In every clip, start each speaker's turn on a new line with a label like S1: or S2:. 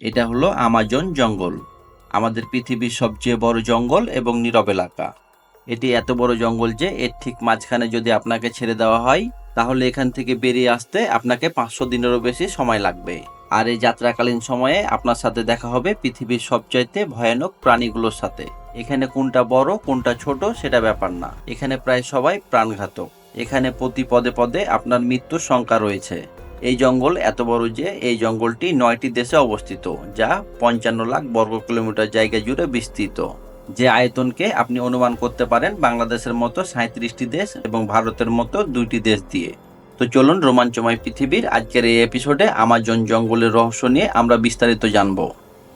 S1: এটা হলো আমাজন জঙ্গল। আমাদের পৃথিবীর সবচেয়ে বড় জঙ্গল এবং নীরব এলাকা। এটি এত বড় জঙ্গল যে এর ঠিক মাঝখানে যদি আপনাকে ছেড়ে দেওয়া হয়, তাহলে এখান থেকে বেরিয়ে আসতে আপনাকে পাঁচশো দিনেরও বেশি সময় লাগবে। আর এই যাত্রাকালীন সময়ে আপনার সাথে দেখা হবে পৃথিবীর সবচাইতে ভয়ানক প্রাণীগুলোর সাথে। এখানে কোনটা বড়, কোনটা ছোট, সেটা ব্যাপার না। এখানে প্রায় সবাই প্রাণঘাতক। এখানে প্রতি পদে পদে আপনার মৃত্যুর সংখ্যা রয়েছে। এই জঙ্গল এত বড় যে এই জঙ্গলটি নয়টি দেশে অবস্থিত, যা পঞ্চান্ন লাখ বর্গ কিলোমিটার জায়গা জুড়ে বিস্তৃত। যে আয়তনকে আপনি অনুমান করতে পারেন বাংলাদেশের মতো সাঁত্রিশটি দেশ এবং ভারতের মতো দুইটি দেশ দিয়ে। তো চলুন রোমাঞ্চময় পৃথিবীর আজকের এই এপিসোডে আমাজন জঙ্গলের রহস্য নিয়ে আমরা বিস্তারিত জানব।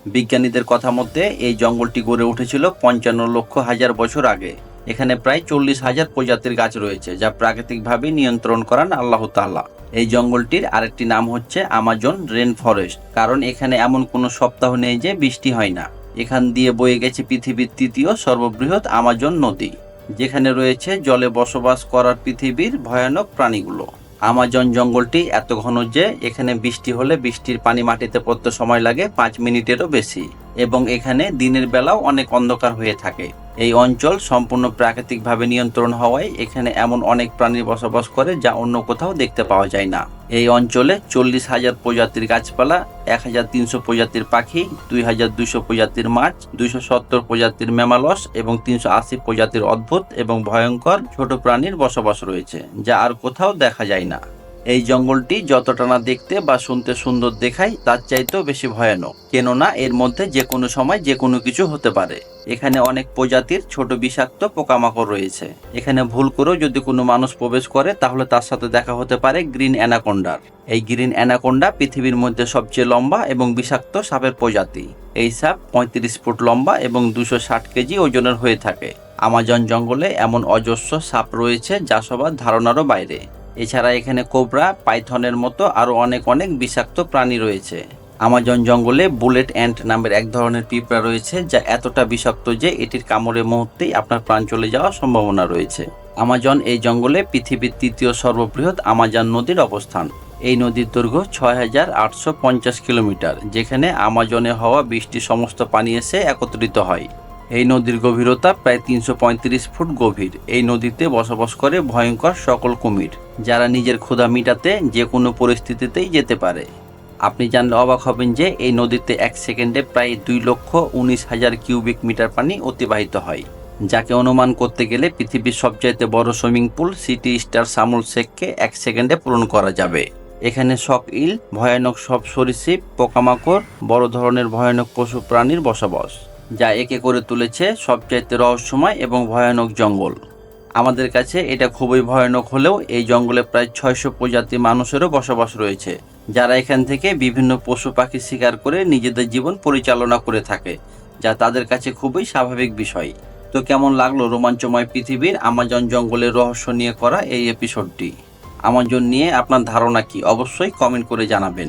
S1: বিজ্ঞানীদের কথা মতে, এই জঙ্গলটি গড়ে উঠেছিল পঞ্চান্ন লক্ষ হাজার বছর আগে। এখানে প্রায় চল্লিশ হাজার প্রজাতির গাছ রয়েছে, যা প্রাকৃতিকভাবে নিয়ন্ত্রণ করান আল্লাহ তাআলা। এই জঙ্গলটির আরেকটি নাম হচ্ছে আমাজন রেন ফরেস্ট কারণ এখানে এমন কোনো সপ্তাহ নেই যে বৃষ্টি হয় না। এখান দিয়ে বয়ে গেছে পৃথিবীর তৃতীয় সর্ববৃহৎ আমাজন নদী, যেখানে রয়েছে জলে বসবাস করার পৃথিবীর ভয়ানক প্রাণীগুলো। আমাজন জঙ্গলটি এত ঘন যে এখানে বৃষ্টি হলে বৃষ্টির পানি মাটিতে পড়তে সময় লাগে পাঁচ মিনিটেরও বেশি। এবং এখানে দিনের বেলাও অনেক অন্ধকার হয়ে থাকে। এই অঞ্চল সম্পূর্ণ প্রাকৃতিকভাবে নিয়ন্ত্রণ হওয়ায় এখানে এমন অনেক প্রাণীর বসবাস করে যা অন্য কোথাও দেখতে পাওয়া যায় না। এই অঞ্চলে চল্লিশ হাজার প্রজাতির গাছপালা, এক হাজার তিনশো প্রজাতির পাখি, দুই হাজার দুইশো প্রজাতির মাছ, দুইশো সত্তর প্রজাতির মেমালস এবং তিনশো আশি প্রজাতির অদ্ভুত এবং ভয়ঙ্কর ছোট প্রাণীর বসবাস রয়েছে, যা আর কোথাও দেখা যায় না। এই জঙ্গলটি যতটা না দেখতে বা শুনতে সুন্দর দেখায়, তার চাইতেও বেশি ভয়ানক। কেননা, এর মধ্যে যে কোনো সময় যে কোনো কিছু হতে পারে। এখানে অনেক প্রজাতির ছোট বিষাক্ত পোকামাকড় রয়েছে। এখানে ভুল করেও যদি কোনো মানুষ প্রবেশ করে, তাহলে তার সাথে দেখা হতে পারে গ্রিন অ্যানাকোন্ডার। এই গ্রিন অ্যানাকোন্ডা পৃথিবীর মধ্যে সবচেয়ে লম্বা এবং বিষাক্ত সাপের প্রজাতি। এই সাপ পঁয়ত্রিশ ফুট লম্বা এবং দুশো ষাট কেজি ওজনের হয়ে থাকে। আমাজন জঙ্গলে এমন অজস্র সাপ রয়েছে যা সবার ধারণারও বাইরে। এছাড়া এখানে কোবরা, পাইথনের মতো আরও অনেক অনেক বিষাক্ত প্রাণী রয়েছে। আমাজন জঙ্গলে বুলেট অ্যান্ট নামের এক ধরনের পিঁপড়া রয়েছে, যা এতটা বিষাক্ত যে এটির কামড়ের মুহূর্তেই আপনার প্রাণ চলে যাওয়ার সম্ভাবনা রয়েছে। আমাজন এই জঙ্গলে পৃথিবীর তৃতীয় সর্ববৃহৎ আমাজন নদীর অবস্থান। এই নদীর দৈর্ঘ্য ছয় হাজার আটশো পঞ্চাশ কিলোমিটার, যেখানে আমাজনে হওয়া বৃষ্টির সমস্ত পানি এসে একত্রিত হয়। এই নদীর গভীরতা প্রায় তিনশো পঁয়ত্রিশ ফুট গভীর। এই নদীতে বসবাস করে ভয়ঙ্কর সকল কুমির, যারা নিজের ক্ষুধা মিটাতে যে কোনো পরিস্থিতিতেই যেতে পারে। আপনি জানলে অবাক হবেন যে এই নদীতে এক সেকেন্ডে প্রায় দুই লক্ষ উনিশ হাজার কিউবিক মিটার পানি অতিবাহিত হয়, যাকে অনুমান করতে গেলে পৃথিবীর সবচাইতে বড় swimming pool city star Samul শেখকে এক সেকেন্ডে পূরণ করা যাবে। এখানে শক ইল, ভয়ানক সব সরীসৃপ, পোকামাকড়, বড় ধরনের ভয়ানক পশু প্রাণীর বসবাস। যা একে করে তুলেছে সবচাইতে রহস্যময় এবং ভয়ানক জঙ্গল। আমাদের কাছে এটা খুবই ভয়ানক হলেও এই জঙ্গলে প্রায় ছয়শো প্রজাতি মানুষেরও বসবাস রয়েছে, যারা এখান থেকে বিভিন্ন পশু পাখি শিকার করে নিজেদের জীবন পরিচালনা করে থাকে, যা তাদের কাছে খুবই স্বাভাবিক বিষয়। তো কেমন লাগল রোমাঞ্চময় পৃথিবীর আমাজন জঙ্গলের রহস্য নিয়ে করা এই এপিসোডটি আমাজন নিয়ে আপনার ধারণা কি? অবশ্যই কমেন্ট করে জানাবেন।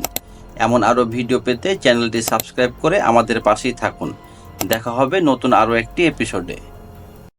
S1: এমন আরও ভিডিও পেতে চ্যানেলটি সাবস্ক্রাইব করে আমাদের পাশেই থাকুন। দেখা হবে নতুন আরও একটি এপিসোডে